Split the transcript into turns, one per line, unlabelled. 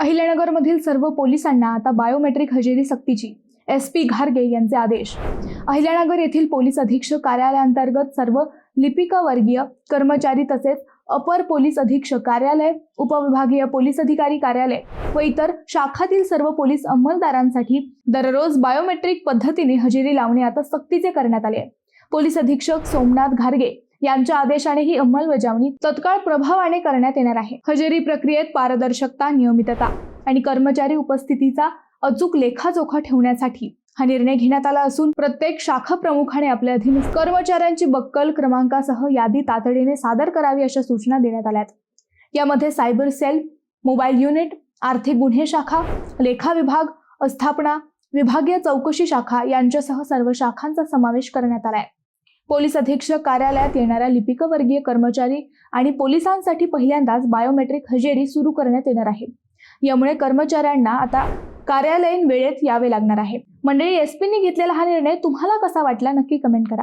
अहिल्यानगरमधील सर्व पोलिसांना आता बायोमेट्रिक हजेरी सक्तीची. एस पी घारगे यांचे आदेश. अहिल्यानगर येथील पोलीस अधीक्षक कार्यालयांतर्गत सर्व लिपिका वर्गीय कर्मचारी तसेच अपर पोलीस अधीक्षक कार्यालय उपविभागीय पोलीस अधिकारी कार्यालय व इतर शाखातील सर्व पोलीस अंमलदारांसाठी दररोज बायोमेट्रिक पद्धतीने हजेरी लावणे आता सक्तीचे करण्यात आले आहे. पोलीस अधीक्षक सोमनाथ घारगे यांच्या आदेशाने ही अंमलबजावणी तत्काळ प्रभावाने करण्यात येणार आहे. हजेरी प्रक्रियेत पारदर्शकता नियमितता आणि कर्मचारी उपस्थितीचा अचूक लेखाजोखा ठेवण्यासाठी हा निर्णय घेण्यात आला असून प्रत्येक शाखा प्रमुखाने आपल्या अधीन कर्मचाऱ्यांची बक्कल क्रमांकासह यादी तातडीने सादर करावी अशा सूचना देण्यात आल्यात. यामध्ये सायबर सेल मोबाईल युनिट आर्थिक गुन्हे शाखा लेखा विभाग अस्थापना विभागीय चौकशी शाखा यांच्यासह सर्व शाखांचा समावेश करण्यात आलाय. पोलीस अधीक्षक कार्यालयात येणाऱ्या लिपिकवर्गीय कर्मचारी आणि पोलिसांसाठी पहिल्यांदाच बायोमेट्रिक हजेरी सुरू करण्यात येणार आहे. यामुळे कर्मचाऱ्यांना आता कार्यालयीन वेळेत यावे लागणार आहे. मंडळी एसपींनी घेतलेला हा निर्णय तुम्हाला कसा वाटला? नक्की कमेंट करा.